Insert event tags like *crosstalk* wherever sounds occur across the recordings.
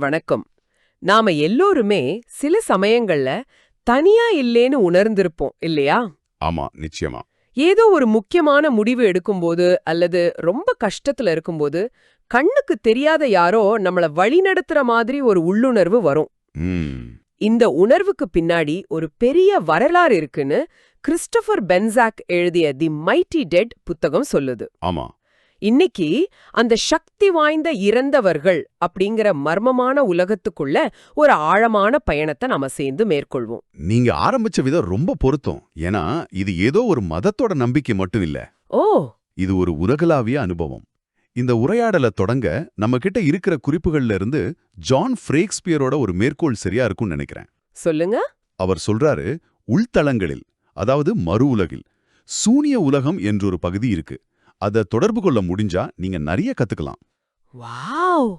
வணக்கம். நாம எல்லோருமே சில சமயங்கள்ல தனியா இல்லேன்னு உணர்ந்திருப்போம் இல்லையா? ஆமா நிச்சயமா. ஏதோ ஒரு முக்கியமான முடிவு எடுக்கும்போது அல்லது ரொம்ப கஷ்டத்துல இருக்கும்போது கண்ணுக்கு தெரியாத யாரோ நம்மள வழிநடத்துற மாதிரி ஒரு உள்ளுணர்வு வரும். இந்த உணர்வுக்கு பின்னாடி ஒரு பெரிய வரலாறு இருக்குன்னு கிறிஸ்டோபர் பென்சாக் எழுதிய தி மைட்டி டெட் புத்தகம் சொல்லுது. ஆமா. இன்னைக்கு அந்த சக்தி வாய்ந்த இறந்தவர்கள் அப்படிங்கிற மர்மமான உலகத்துக்குள்ள ஒரு ஆழமான பயணத்தை நாம சேர்ந்து மேற்கொள்வோம். நீங்க ஆரம்பிச்ச விதம் ரொம்ப பொருத்தம். ஏன்னா இது ஏதோ ஒரு மதத்தோட நம்பிக்கை மட்டும் இல்ல. ஓ! இது ஒரு உலகளாவிய அனுபவம். இந்த உரையாடலை தொடங்க நம்ம கிட்ட இருக்கிற குறிப்புகள்ல இருந்து ஜான் ஃப்ரேக்ஸ்பியரோட ஒரு மேற்கோள் சரியா இருக்கும்னு நினைக்கிறேன். சொல்லுங்க. அவர் சொல்றாரு உள்தளங்களில் அதாவது மறு உலகில் சூனிய உலகம் என்றொரு பகுதி இருக்கு. அத தொடர்பு கொள்ள முடிஞ்சா நீங்க நிறைய கத்துக்கலாம். வாவ்!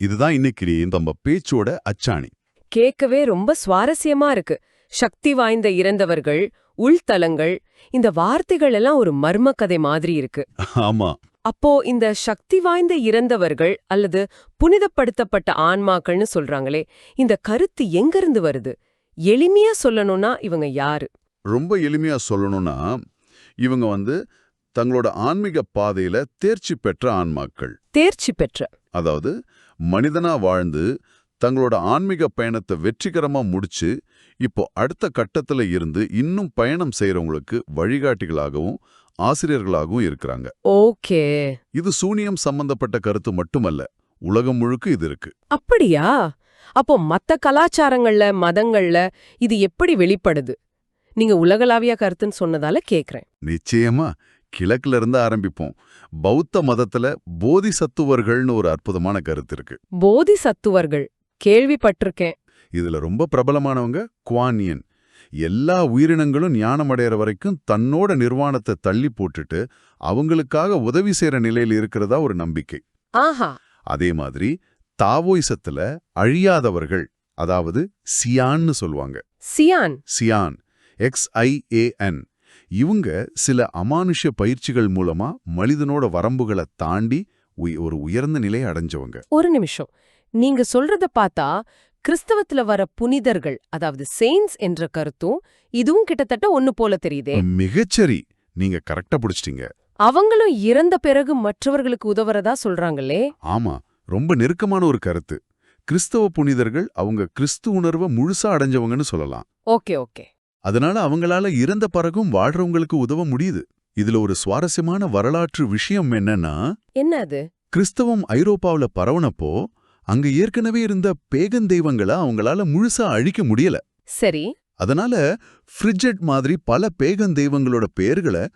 இதுதான் இன்னைக்கு நம்ம பேச்சோட அச்சாணி. கேட்கவே ரொம்ப சுவாரஸ்யமா இருக்கு. சக்தி வாய்ந்த இறந்தவர்கள் உள்தலங்கள் இந்த வார்த்தைகள் எல்லாம் ஒரு மர்ம கதை மாதிரி இருக்கு. ஆமா. அப்போ இந்த சக்தி வாய்ந்த இறந்தவர்கள் அல்லது புனிதப்படுத்தப்பட்ட ஆன்மாக்கள்னு சொல்றாங்களே இந்த கருத்து எங்கிருந்து வருது? எளிமையா சொல்லணும்னா இவங்க யாரு? ரொம்ப எளிமையா சொல்லணும்னா இவங்க வந்து தங்களோட ஆன்மீக பாதையில தேர்ச்சி பெற்ற ஆன்மாக்கள். தேர்ச்சி பெற்ற. அதாவது மனிதனா வாழ்ந்து தங்களோட ஆன்மீக பயணத்தை வெற்றிகரமா முடிச்சு இப்போ அடுத்த கட்டத்துல இருந்து இன்னும் பயணம் செய்யறவங்களுக்கு வழிகாட்டிகளாகவும் ஆசிரியர்களாகவும் இருக்கிறாங்க. ஓகே. இது சூனியம் சம்பந்தப்பட்ட கருத்து மட்டுமல்ல உலகம் முழுக்க இது இருக்கு. அப்படியா? அப்போ மத்த கலாச்சாரங்கள்ல மதங்கள்ல இது எப்படி வெளிப்படுது? நீங்க உலகளாவிய கருத்துன்னு சொன்னதால கேக்குறேன். நிச்சயமா கிழக்குல இருந்து ஆரம்பிப்போம். பௌத்த மதத்துல போதிசத்துவர்கள்னு ஒரு அற்புதமான கருத்து இருக்கு. போதி சத்துவர்கள் கேள்விப்பட்டிருக்கேன். இதுல ரொம்ப பிரபலமானவங்க குவானியன். எல்லா உயிரினங்களும் ஞானம் அடையிற வரைக்கும் தன்னோட நிர்வாணத்தை தள்ளி போட்டுட்டு அவங்களுக்காக உதவி செய்யற நிலையில இருக்கிறதா ஒரு நம்பிக்கை. ஆஹா. அதே மாதிரி தாவோயிசத்துல அழியாதவர்கள் அதாவது சியான்னு சொல்லுவாங்க. சியான். சியான். எக்ஸ்ஐஏஎன் இவங்க சில அமானுஷ்ய பயிற்சிகள் மூலமா மனிதனோட வரம்புகளை தாண்டி ஒரு உயர்ந்த நிலையை அடைஞ்சவங்க. ஒரு நிமிஷம். நீங்க சொல்றத பார்த்தா கிறிஸ்தவத்துல வர புனிதர்கள் அதாவது செயின்ஸ் என்ற கருத்தும் இதுவும் கிட்டத்தட்ட ஒன்னு போல தெரியுதே. மிகச்சரி. நீங்க கரெக்டா பிடிச்சிட்டீங்க. அவங்களும் இறந்த பிறகு மற்றவர்களுக்கு உதவுறதா சொல்றாங்களே? ஆமா. ரொம்ப நெருக்கமான ஒரு கருத்து. கிறிஸ்தவ புனிதர்கள் அவங்க கிறிஸ்து உணர்வை முழுசா அடைஞ்சவங்கன்னு சொல்லலாம். Okay okay. அதனால அவங்களால இறந்த பிறகும் வாழ்றவங்களுக்கு உதவ முடியுது. இதுல ஒரு சுவாரஸ்யமான வரலாற்று விஷயம் என்னன்னா என்ன அது? கிறிஸ்தவம் ஐரோப்பாவுல பரவனப்போ அங்க ஏற்கனவே இருந்த பேகன் தெய்வங்களை அவங்களால முழுசா அழிக்க முடியல. சரி. அதனால ஃப்ரிட்ஜெட் மாதிரி பல பேகன் தெய்வங்களோட பெயர்களை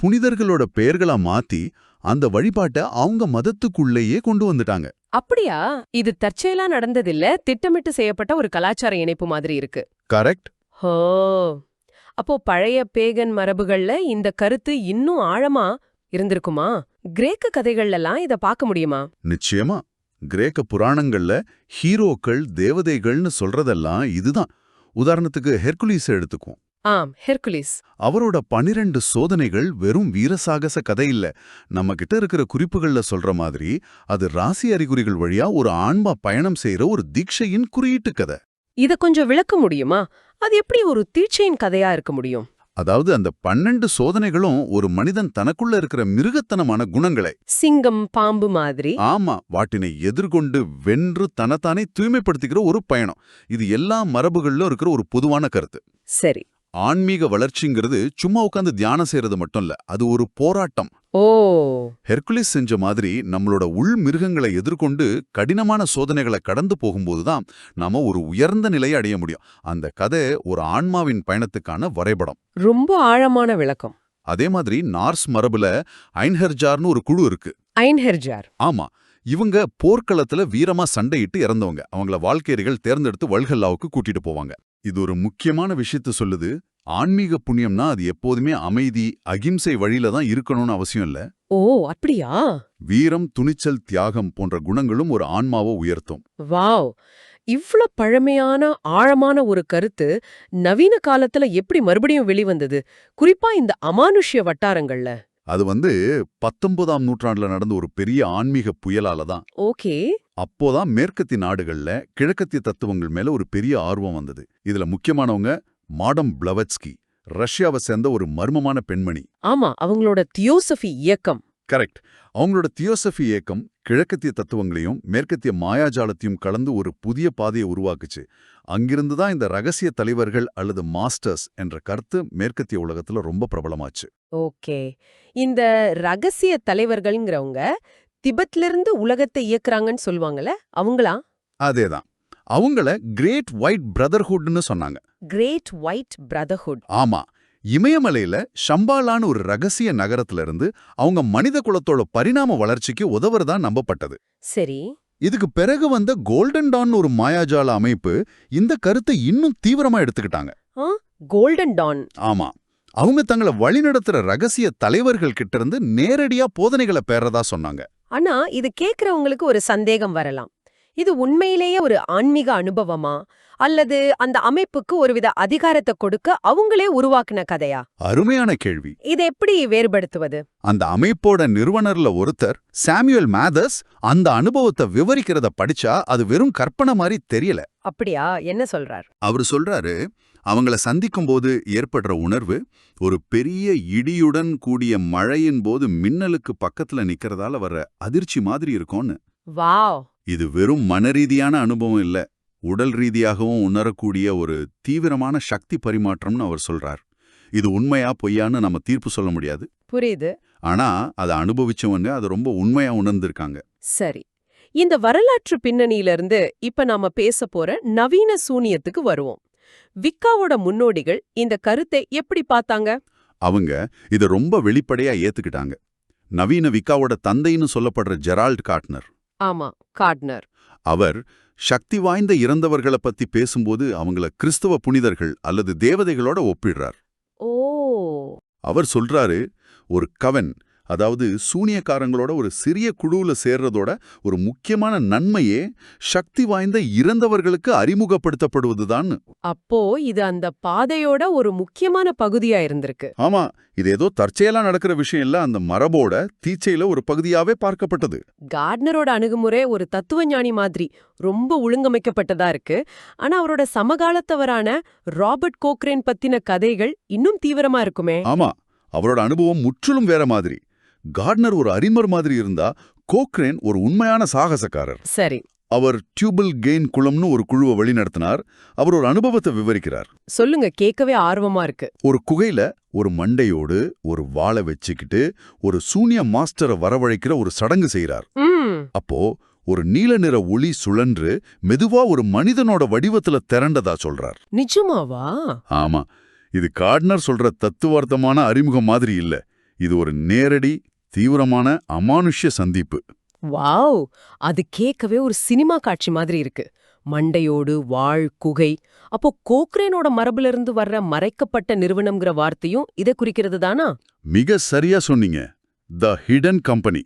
புனிதர்களோட பெயர்களா மாத்தி அந்த வழிபாட்டை அவங்க மதத்துக்குள்ளேயே கொண்டு வந்துட்டாங்க. அப்படியா? இது தற்செயலா நடந்ததில்ல திட்டமிட்டு செய்யப்பட்ட ஒரு கலாச்சார இணைப்பு மாதிரி இருக்கு. கரெக்ட். ஹோ. அப்போ பழைய பேகன் மரபுகள்ல இந்த கருத்து இன்னும் ஆழமா இருந்திருக்குமா? கிரேக்க கதைகள்லாம் இத பார்க்க முடியுமா? நிச்சயமா. கிரேக்க புராணங்கள்ல ஹீரோக்கள் தேவதைகள்னு சொல்றதெல்லாம் இதுதான். உதாரணத்துக்கு ஹெர்குலிஸ் எடுத்துக்குவோம். ஆம் ஹெர்குலிஸ் அவரோட பனிரெண்டு சோதனைகள் வெறும் வீரசாகச கதை இல்ல. நம்ம கிட்ட இருக்கிற குறிப்புகள்ல சொல்ற மாதிரி அது ராசி அறிகுறிகள் வழியா ஒரு ஆன்மா பயணம் செய்யற ஒரு தீட்சையின் குறியீட்டு கதை. இத கொஞ்சம் விளக்க முடியுமா? அது எப்படி ஒரு தீட்சையின் கதையா இருக்க முடியும்? அதாவது அந்த பன்னெண்டு சோதனைகளும் ஒரு மனிதன் தனக்குள்ள இருக்கிற மிருகத்தனமான குணங்களை. சிங்கம் பாம்பு மாதிரி. ஆமா வாட்டினை எதிர்கொண்டு வென்று தன்னைத்தானே தூய்மைப்படுத்திக்கிற ஒரு பயணம். இது எல்லா மரபுகளிலும் இருக்கிற ஒரு பொதுவான கருத்து. சரி. ஆன்மீக வளர்ச்சிங்கிறது சும்மா உட்காந்து தியானம் செய்யறது மட்டும் இல்ல அது ஒரு போராட்டம். ஓ. ஹெர்குலிஸ் செஞ்ச மாதிரி நம்மளோட உள் மிருகங்களை எதிர்கொண்டு கடினமான சோதனைகளை கடந்து போகும்போதுதான் நாம ஒரு உயர்ந்த நிலையை அடைய முடியும். அந்த கதை ஒரு ஆன்மாவின் பயணத்துக்கான வரைபடம். ரொம்ப ஆழமான விளக்கம். அதே மாதிரி நார்ஸ் மரபுல ஐன்ஹெர்ஜார்னு ஒரு குழு இருக்கு. ஐன்ஹெர்ஜார். ஆமா. இவங்க போர்க்களத்துல வீரமா சண்டையிட்டு இறந்தவங்க. அவங்கள வாழ்க்கையர்கள் தேர்ந்தெடுத்து வல்கல்லாவுக்கு கூட்டிட்டு போவாங்க. இது ஒரு முக்கியமான விஷயத்த சொல்லுது. ஆன்மீக புண்ணியம்னா அது எப்போதுமே அமைதி அகிம்சை வழியில தான் இருக்கணும்னு அவசியம் இல்ல. ஓ அப்படியா? வீரம் துணிச்சல் தியாகம் போன்ற குணங்களும் ஒரு ஆன்மாவை உயர்த்தும். வாவ்! இவ்ளோ பழமையான ஆழமான ஒரு கருத்து நவீன காலத்துல எப்படி மறுபடியும் வெளிவந்தது? குறிப்பா இந்த அமானுஷ்ய வட்டாரங்கள்ல. அது வந்து பத்தொன்பதாம் நூற்றாண்டுல நடந்த ஒரு பெரிய ஆன்மீக புயலால தான். ஓகே. அப்போதான் மேற்கத்திய நாடுகள்ல கிழக்கத்திய தத்துவங்கள் மேல ஒரு பெரிய ஆர்வம் வந்தது. இதுல முக்கியமானவங்க மாடம் பிளவட்ஸ்கி ரஷ்யாவை சேர்ந்த ஒரு மர்மமான பெண்மணி. ஆமா அவங்களோட தியோசபி இயக்கம். கரெக்ட். அவங்களோட தியோசபி இயக்கம் கிழக்கத்திய தத்துவங்களையும் மேற்கத்திய மாயாஜாலத்தையும் கலந்து ஒரு புதிய பாதையை உருவாக்குச்சு. அங்கிருந்து தான் இந்த ரகசிய தலைவர்கள் அல்லது மாஸ்டர்ஸ் என்ற கருத்து மேற்கத்திய உலகத்துல ரொம்ப பிரபலமாச்சு. ஓகே. இந்த ரகசிய தலைவர்கள்ங்கிறவங்க திபெத்ல இருந்து உலகத்தை இயக்குறாங்கன்னு சொல்லுவாங்கல்ல அவங்களா? அதேதான். அவங்கள கிரேட் ஒயிட் பிரதர்ஹுட்னு சொன்னாங்க. கிரேட் ஒயிட் பிரதர்ஹுட் ஆமா. இமயமலையில ஷம்பாலான்னு ஒரு ரகசிய நகரத்துல இருந்து அவங்க மனித குலத்தோட பரிணாம வளர்ச்சிக்கு உதவுறதா நம்பப்பட்டது. சரி. இதுக்கு பிறகு வந்த கோல்டன் டான் ஒரு மாயாஜால அமைப்பு இந்த கருத்தை இன்னும் தீவிரமா எடுத்துக்கிட்டாங்க. கோல்டன் டான் ஆமா. அவங்க தங்களை வழிநடத்துற ரகசிய தலைவர்கள் கிட்ட இருந்து நேரடியா போதனைகளை பெறதா சொன்னாங்க. ஆனா இது கேக்குறவங்களுக்கு ஒரு சந்தேகம் வரலாம். இது உண்மையிலேயே ஒரு ஆன்மீக அனுபவமா? அல்லது அந்த அமைப்புக்கு ஒருவித அதிகாரத்தை கொடுக்க அவங்களே உருவாக்குன கதையா? அருமையான கேள்வி. இதை எப்படி வேறுபடுத்துவது? அந்த அமைப்போட நிறுவனர்ல ஒருத்தர் சாமுவேல் மேதர்ஸ் அந்த அனுபவத்தை விவரிக்கிறத படிச்சா அது வெறும் கற்பனை மாதிரி தெரியல. அப்படியா? என்ன சொல்றார்? அவர் சொல்றாரு அவங்கள சந்திக்கும்போது ஏற்படுற உணர்வு ஒரு பெரிய இடியுடன் கூடிய மழையின் போது மின்னலுக்கு பக்கத்துல நிக்கிறதால வர்ற அதிர்ச்சி மாதிரி இருக்கும்னு. வாவ்! இது வெறும் மனரீதியான அனுபவம் இல்ல உடல் ரீதியாகவும் உணரக்கூடிய ஒரு தீவிரமான சக்தி பரிமாற்றம்னு அவர் சொல்றார். இது உண்மையா பொய்யான்னு நம்ம தீர்ப்பு சொல்ல முடியாது. புரியுது. ஆனா அதை அனுபவிச்சவங்க அதை ரொம்ப உண்மையா உணர்ந்திருக்காங்க. சரி. இந்த வரலாற்று பின்னணியிலிருந்து இப்ப நாம பேச போற நவீன சூனியத்துக்கு வருவோம். விக்காவோட முன்னோடிகள் இந்த கருத்தை எப்படி பார்த்தாங்க? அவங்க இதை ரொம்ப வெளிப்படையா ஏத்துக்கிட்டாங்க. நவீன விக்காவோட தந்தைன்னு சொல்லப்படுற ஜெரால்ட் காட்னர். ஆமா காட்னர். அவர் சக்தி வாய்ந்த இறந்தவர்களை பத்தி பேசும்போது அவங்கள கிறிஸ்தவ புனிதர்கள் அல்லது தேவதைகளோட ஒப்பிடுறார். ஓ. அவர் சொல்றாரு ஒரு கவன் அதாவது சூனியக்காரங்களோட ஒரு சிறிய குழுவுல சேர்றதோட ஒரு முக்கியமான நன்மையே சக்தி வாய்ந்த இறந்தவர்களுக்கு அறிமுகப்படுத்தப்படுவதுதான். அப்போ இது அந்த பாதையோட ஒரு முக்கியமான பகுதியா இருந்திருக்கு. ஆமா இது ஏதோ தற்செயலா நடக்கிற விஷயம் இல்ல அந்த மரபோட தீச்சையில ஒரு பகுதியாவே பார்க்கப்பட்டது. கார்ட்னரோட அணுகுமுறை ஒரு தத்துவ ஞானி மாதிரி ரொம்ப ஒழுங்கமைக்கப்பட்டதா இருக்கு. ஆனா அவரோட சமகாலத்தவரான ராபர்ட் கோக்ரேன் பத்தின கதைகள் இன்னும் தீவிரமா இருக்குமே. ஆமா அவரோட அனுபவம் முற்றிலும் வேற மாதிரி. கார்ட்னர் ஒரு அறிஞர் மாதிரி இருந்தா கோக்ரேன் ஒரு உண்மையான சாகசக்காரர். சரி. அவர் டியூபிள் கெயின் குளம்னு ஒரு குழுவை வழிநடத்தினார். அவர் ஒரு அனுபவத்தை விவரிக்கிறார். சொல்லுங்க கேட்கவே ஆர்வமா இருக்கு. ஒரு குகையில ஒரு மண்டையோடு ஒரு வாளை வச்சுக்கிட்டு ஒரு சூனிய மாஸ்டரை வரவழைக்கிற ஒரு சடங்கு செய்றார். ம். அப்போ ஒரு நீல நிற ஒளி சுழன்று மெதுவா ஒரு மனிதனோட வடிவத்துல திரண்டதா சொல்றார். நிஜமாவா? ஆமா. இது கார்ட்னர் சொல்ற தத்துவார்த்தமான அறிமுகம் மாதிரி இல்ல. இது ஒரு நேரடி தீவிரமான அமானுஷ்ய சந்திப்பு. வாவ்! அது கேட்கவே ஒரு சினிமா காட்சி மாதிரி இருக்கு. மண்டையோடு வாழ் குகை. அப்போ கோக்ரேனோட மரபுல இருந்து வர்ற மறைக்கப்பட்ட நிறுவனம்ங்கிற வார்த்தையும் இதை குறிக்கிறது தானா? மிக சரியா சொன்னீங்க. த ஹிடன் கம்பெனி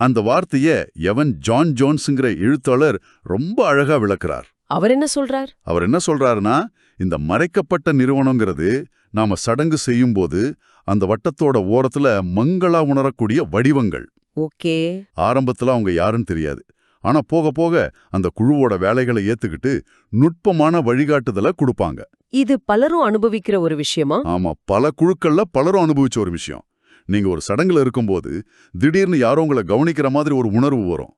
அந்த வார்த்தைய எவன் ஜான் ஜோன்ஸுங்கிற எழுத்தாளர் ரொம்ப அழகா விளக்குறார். அவர் என்ன சொல்றார்? அவர் என்ன சொல்றாருன்னா இந்த மறைக்கப்பட்ட நிறுவனங்கிறது நாம சடங்கு செய்யும்போது அந்த வட்டத்தோட ஓரத்துல மங்களா உணரக்கூடிய வடிவங்கள். ஓகே. ஆரம்பத்துல அவங்க யாருன்னு தெரியாது. ஆனா போக போக அந்த குழுவோட வேலைகளை ஏத்துக்கிட்டு நுட்பமான வழிகாட்டுதலை கொடுப்பாங்க. இது பலரும் அனுபவிக்கிற ஒரு விஷயமா? ஆமா பல குழுக்கள்ல பலரும் அனுபவிச்ச ஒரு விஷயம். நீங்க ஒரு சடங்குல இருக்கும்போது திடீர்னு யாரோ உங்களை கவனிக்கிற மாதிரி ஒரு உணர்வு வரும்.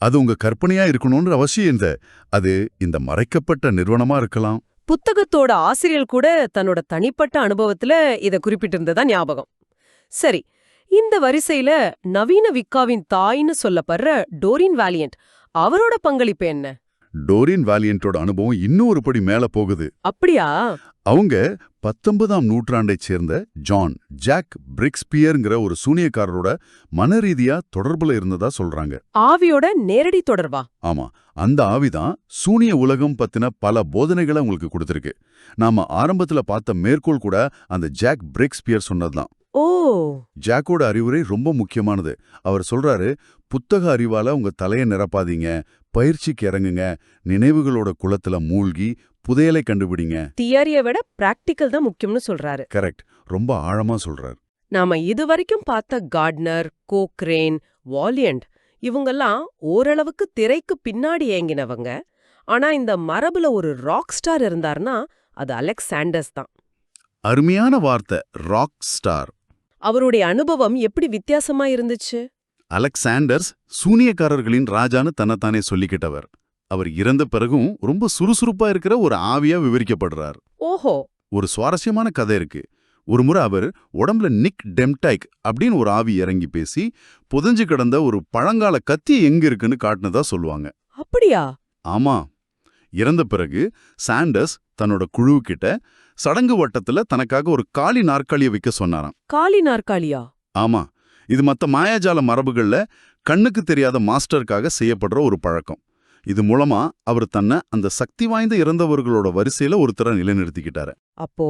அது உங்க கற்பனையா இருக்கணும்ன்ற அவசியம் இல்ல. அது இந்த மறைக்கப்பட்ட நிறுவனமா இருக்கலாம். புத்தகத்தோட ஆசிரியர் கூட தன்னோட தனிப்பட்ட அனுபவத்துல இத குறிப்பிட்டிருந்ததா ஞாபகம். சரி இந்த வரிசையில நவீன விக்காவின் தாய்னு சொல்லப்படுற டோரின் வேலியன்ட் அவரோட பங்களிப்பு என்ன? டோரின் வேலியன்ட்டோட அனுபவம் இன்னும் ஒரு படி மேல போகுது. அப்படியா? அவங்க பத்தொன்பதாம் நூற்றாண்டைச் சேர்ந்த ஜான் ஜாக் பிரிக்ஸ்பியர்ங்கிற ஒரு சூனியக்காரரோட மனரீதியா தொடர்புல இருந்ததா சொல்றாங்க. ஆவியோட நேரடி தொடர்பா? ஆமா அந்த ஆவிதான் சூனிய உலகம் பத்தின பல போதனைகளை உங்களுக்கு கொடுத்திருக்கு. நாம ஆரம்பத்துல பார்த்த மேற்கோள் கூட அந்த ஜாக் பிரிக்ஸ்பியர் சொன்னதுதான். ஓ. ஜாக்கோட அறிவுரை ரொம்ப முக்கியமானது. அவர் சொல்றாரு புத்தக அறிவால உங்க தலைய நிரப்பாதீங்க பயிற்சிக்கு இறங்குங்க நினைவுகளோட குளத்துல மூழ்கி புதையலை கண்டுபிடிங்க. தியரியை விட பிராக்டிக்கல் தான் முக்கியம்னு சொல்றாரு. கரெக்ட். ரொம்ப ஆழமா சொல்றார். நாம இதுவரைக்கும் பார்த்த கார்ட்னர் கோக்ரேன் வாலியண்ட் இவங்கெல்லாம் ஓரளவுக்கு திரைக்கு பின்னாடி ஏங்கினவங்க. ஆனா இந்த மரபுல ஒரு ராக் ஸ்டார் இருந்தார்னா அது அலெக்ஸ் சாண்டர்ஸ் தான். அருமையான வார்த்தை ராக் ஸ்டார். அவருடைய அனுபவம் எப்படி வித்தியாசமா இருந்துச்சு? அலெக்சாண்டர்ஸ் சூனியக்காரர்களின் ராஜான்னு தன்னைத்தானே சொல்லிக்கிட்டவர். அவர் இறந்த பிறகும் ரொம்ப சுறுசுறுப்பா இருக்கிற ஒரு ஆவியா விவரிக்கப்படுறார். ஓஹோ. ஒரு சுவாரஸ்யமான கதை இருக்கு. ஒரு முறை அவர் உடம்புல நிக் டெம்டைக் அப்படின்னு ஒரு ஆவி இறங்கி பேசி புதைஞ்சு கிடந்த ஒரு பழங்கால கத்தி எங்க இருக்குன்னு காட்டினதா சொல்லுவாங்க. அப்படியா? ஆமா. இறந்த பிறகு சாண்டர்ஸ் தன்னோட குழுவுக்கிட்ட சடங்கு வட்டத்துல தனக்காக ஒரு காலி நாற்காலியை வைக்க சொன்னாராம். காலி நாற்காலியா? ஆமா. இது மத்த மாயாஜால மரபுகள்ல கண்ணுக்கு தெரியாத மாஸ்டருக்காக செய்யப்படுற ஒரு பழக்கம். இது மூலமா அவர் தன்னை அந்த சக்தி வாய்ந்த இறந்தவர்களோட வரிசையில ஒருத்தரை நிலைநிறுத்திக்கிட்டாரு. அப்போ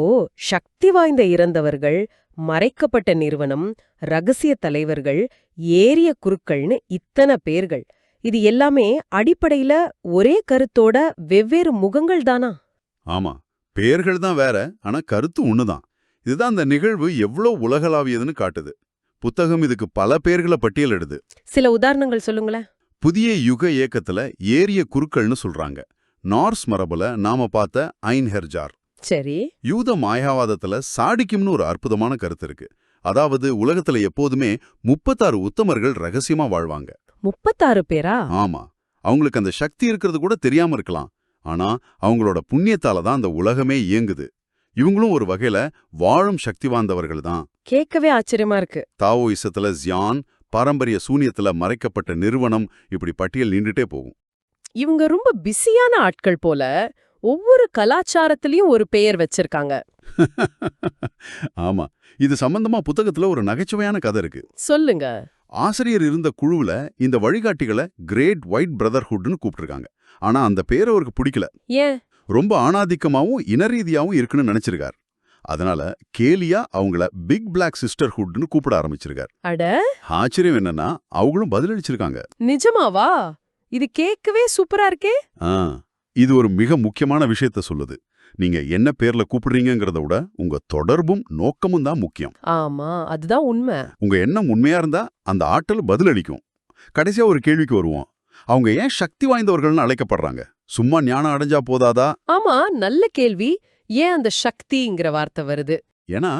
சக்தி வாய்ந்த இறந்தவர்கள் மறைக்கப்பட்ட நிறுவனம் ரகசிய தலைவர்கள் ஏரிய குருக்கள்னு இத்தனை பேர்கள். இது எல்லாமே அடிப்படையில ஒரே கருத்தோட வெவ்வேறு முகங்கள் தானா ஆமா. பெயர்கள் தான் வேற ஆனா கருத்து ஒண்ணுதான். இதுதான் அந்த நிகழ்வு எவ்வளோ உலகளாவியதுன்னு காட்டுது. புத்தகம் இதுக்கு பல பெயர்களை பட்டியலிடுது. சில உதாரணங்கள் சொல்லுங்களேன். புதிய யுக இயக்கத்துல ஏரிய குருக்கள்னு சொல்றாங்க. நார்ஸ் மரபுல நாம பார்த்த ஐன்ஹெர்ஜார். சரி. யூத மாயாவாதத்துல சாடிக்கும்னு ஒரு அற்புதமான கருத்து இருக்கு. அதாவது உலகத்துல எப்போதுமே முப்பத்தாறு உத்தமர்கள் ரகசியமா வாழ்வாங்க. முப்பத்தாறு பேரா? ஆமா. அவங்களுக்கு அந்த சக்தி இருக்கிறது கூட தெரியாம இருக்கலாம். ஆனா அவங்களோட புண்ணியத்தால தான் அந்த உலகமே இயங்குது. இவங்களும் ஒரு வகையில வாழும் சக்தி வாய்ந்தவர்கள் தான். கேட்கவே ஆச்சரியமா இருக்கு. தாவோயிசத்துல ஜியான் பாரம்பரிய சூனியத்துல மறைக்கப்பட்ட நிறுவனம் இப்படி பட்டியல் நீண்டுட்டே போகும். இவங்க ரொம்ப பிஸியான ஆட்கள் போல ஒவ்வொரு கலாச்சாரத்திலயும் ஒரு பெயர் வச்சிருக்காங்க. *laughs* ஆமா. இது சம்பந்தமா புத்தகத்துல ஒரு நகைச்சுவையான கதை இருக்கு. சொல்லுங்க. ஆசிரியர் இருந்த குழுவுல இந்த வழிகாட்டிகளை கிரேட் ஒயிட் பிரதர்ஹுட்னு கூப்பிட்டிருக்காங்க. ஆனா அந்த பேர் அவருக்கு பிடிக்கல. ஏன்? ரொம்ப ஆணாதிக்கமாவும் இனரீதியாவும் இருக்குன்னு நினைச்சிருக்கார். அதனால கேலியா அவங்கள பிக் பிளாக் சிஸ்டர்ஹுட்னு கூப்பிட ஆரம்பிச்சிருக்கார். அட! ஆச்சரியம் என்னன்னா அவங்களும் பதிலளிச்சிருக்காங்க. நிஜமாவா? இது கேட்கவே சூப்பரா இருக்கே. ஆ இது ஒரு மிக முக்கியமான விஷயத்த சொல்லுது. நீங்க என்ன பேர்ல கூப்பிடுறீங்கங்கிறத விட உங்க தொடர்பும் நோக்கமும் தான் முக்கியம். ஆமா அதுதான் உண்மை. உங்க எண்ணம் உண்மையா இருந்தா அந்த ஆற்றல் பதிலளிக்கும். கடைசியா ஒரு கேள்விக்கு வருவோம். அவங்க ஏன் சக்தி வாய்ந்தவர்கள்னு அழைக்கப்படுறாங்க? சும்மா ஞானம் அடைஞ்சா போதாதா? ஆமா நல்ல கேள்வி. ஏன் அந்த சக்திங்கிற வார்த்தை வருது? ஏன்னா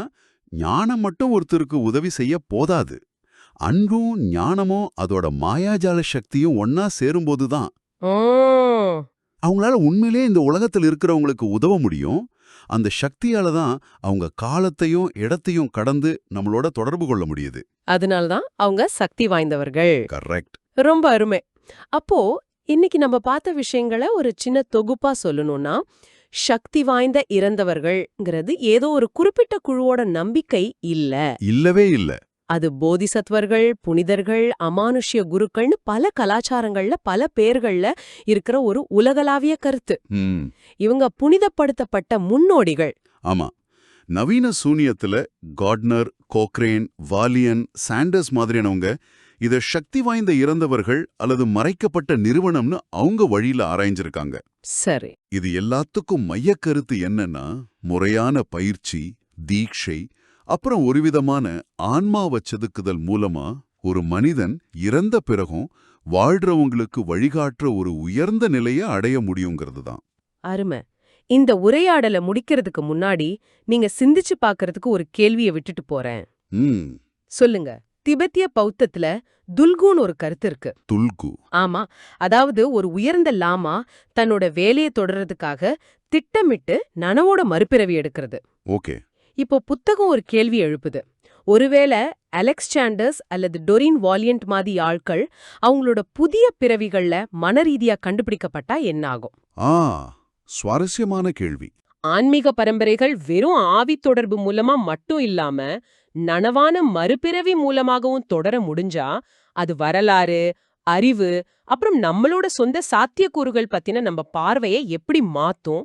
ஞானம் மட்டும் ஒருத்தருக்கு உதவி செய்ய போதாது. அன்பும் ஞானமும் அதோட மாயாஜால சக்தியும் ஒன்னா சேரும்போது தான். அவங்களால உண்மையிலே இந்த உலகத்தில் இருக்கிறவங்களுக்கு உதவ முடியும். அந்த சக்தியால தான் அவங்க காலத்தையும் இடத்தையும் கடந்து நம்மளோட தொடர்பு கொள்ள முடியுது. அதனால்தான் அவங்க சக்தி வாய்ந்தவர்கள். கரெக்ட். ரொம்ப அருமை. அப்போ இன்னைக்கு நம்ம பார்த்த விஷயங்களை ஒரு சின்ன தொகுப்பா சொல்லணும்னா சக்தி வாய்ந்த இறந்தவர்கள்ங்கிறது ஏதோ ஒரு குறிப்பிட்ட குழுவோட நம்பிக்கை இல்ல. இல்லவே இல்ல. அது போதிசத்வர்கள் புனிதர்கள் அமானுஷ்ய குருக்கள்னு பல கலாச்சாரங்கள்ல பல பேர்கள்ல இருக்கிற ஒரு உலகளாவிய கருத்து. இவங்க புனிதப்படுத்தப்பட்ட முன்னோடிகள். ஆமா. நவீன சூனியத்துல கார்ட்னர் கோக்ரேன் வாலியன் சாண்டர்ஸ் மாதிரியானவங்க இத சக்தி வாய்ந்த இறந்தவர்கள் அல்லது மறைக்கப்பட்ட நிறுவனம்னு அவங்க வழியில ஆராய்ஞ்சிருக்காங்க. சரி. இது எல்லாத்துக்கும் மையக்கருத்து என்னன்னா முறையான பயிற்சி தீட்சை அப்புறம் ஒருவிதமான ஆன்மாவ செதுக்குதல் மூலமா ஒரு மனிதன் இறந்த பிறகும் வாழ்றவங்களுக்கு வழிகாட்டுற ஒரு உயர்ந்த நிலைய அடைய முடியுங்கிறது தான். அருமை. இந்த உரையாடலை முடிக்கிறதுக்கு முன்னாடி நீங்க சிந்திச்சு பார்க்கறதுக்கு ஒரு கேள்வியை விட்டுட்டு போறேன். சொல்லுங்க. திபெத்திய பௌத்தத்துல துல்கூன் ஒரு கருத்து இருக்கு. துல்கு. ஆமா. அதாவது ஒரு உயர்ந்த லாமா தன்னோட வேலையை தொடர்றதுக்காக திட்டமிட்டு நனவோட மறுபிறவி எடுக்கிறது. ஓகே. இப்போ புத்தகம் ஒரு கேள்வி எழுப்புது. ஒருவேளை அலெக்ஸ் சாண்டர்ஸ் அல்லது டொரின் வாலியன்ட் மாதிரி ஆட்கள் அவங்களோட புதிய பிறவிகள்ல மனரீதியா கண்டுபிடிக்கப்பட்டா என்ன ஆகும்? ஆ சுவாரஸ்யமான கேள்வி. ஆன்மீக பரம்பரைகள் வெறும் ஆவி தொடர்பு மூலமா மட்டும் இல்லாம நனவான மறுபிறவி மூலமாகவும் தொடர முடிஞ்சா அது வரலாறு அறிவு அப்புறம் நம்மளோட சொந்த சாத்தியக்கூறுகள் பத்தின நம்ம பார்வையை எப்படி மாத்தும்?